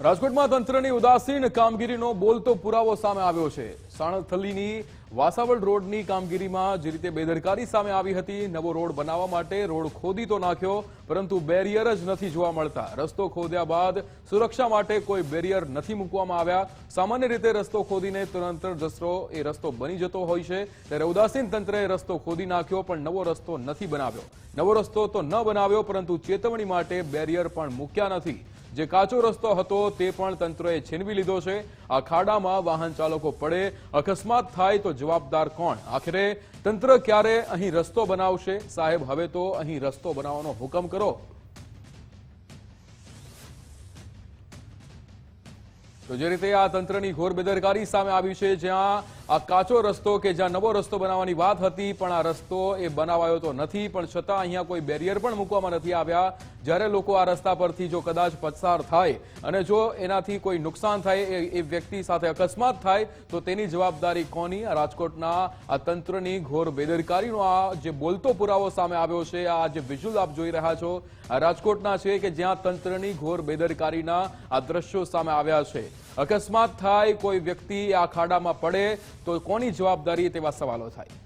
રાજકોટમાં તંત્રની ઉદાસીન કામગીરીનો બોલતો પુરાવો સામે આવ્યો છે. સાણથલીની વાસાવડ રોડની કામગીરીમાં જે રીતે બેદરકારી સામે આવી હતી, નવો રોડ બનાવવા માટે રોડ ખોદી તો નાખ્યો, પરંતુ બેરિયર જ નથી જોવા મળતા. રસ્તો ખોદ્યા બાદ સુરક્ષા માટે કોઈ બેરિયર નથી મૂકવામાં આવ્યા. સામાન્ય રીતે રસ્તો ખોદીને તુરંત રસ્તો, એ રસ્તો બની જતો હોય છે. ત્યારે ઉદાસીન તંત્રએ રસ્તો ખોદી નાખ્યો, પણ નવો રસ્તો નથી બનાવ્યો. નવો રસ્તો તો ન બનાવ્યો, પરંતુ ચેતવણી માટે બેરિયર પણ મૂક્યા નથી. જે કાચો રસ્તો હતો, તે પણ તંત્રએ છીનવી લીધો છે. આ ખાડામાં વાહન ચાલકો પડે અકસ્માત થાય તો જવાબદાર કોણ? આખરે તંત્ર ક્યારે અહીં રસ્તો બનાવશે? સાહેબ, હવે તો અહીં રસ્તો બનાવવાનો હુકમ કરો. તો જે રીતે આ તંત્રની ઘોર બેદરકારી સામે આવી છે, જ્યાં આ કાચો રસ્તો કે જ્યાં નવો રસ્તો બનાવવાની વાત હતી, પણ આ રસ્તો એ બનાવાયો તો નથી, પણ છતાં અહીંયા કોઈ બેરિયર પણ મૂકવામાં નથી આવ્યા. જ્યારે લોકો આ રસ્તા પરથી જો કદાચ પસાર થાય અને જો એનાથી કોઈ નુકસાન થાય એ- વ્યક્તિ સાથે અકસ્માત થાય, તો તેની જવાબદારી કોની? આ રાજકોટના આ તંત્રની ઘોર બેદરકારીનો આ જે બોલતો પુરાવો સામે આવ્યો છે, આ જે વિઝ્યુઅલ આપ જોઈ રહ્યા છો, આ રાજકોટના છે કે જ્યાં તંત્રની ઘોર બેદરકારીના આ દ્રશ્યો સામે આવ્યા છે. અકસ્માત થાય કોઈ વ્યક્તિ આ ખાડામાં પડે તો કોની જવાબદારી તેવા સવાલો થાય?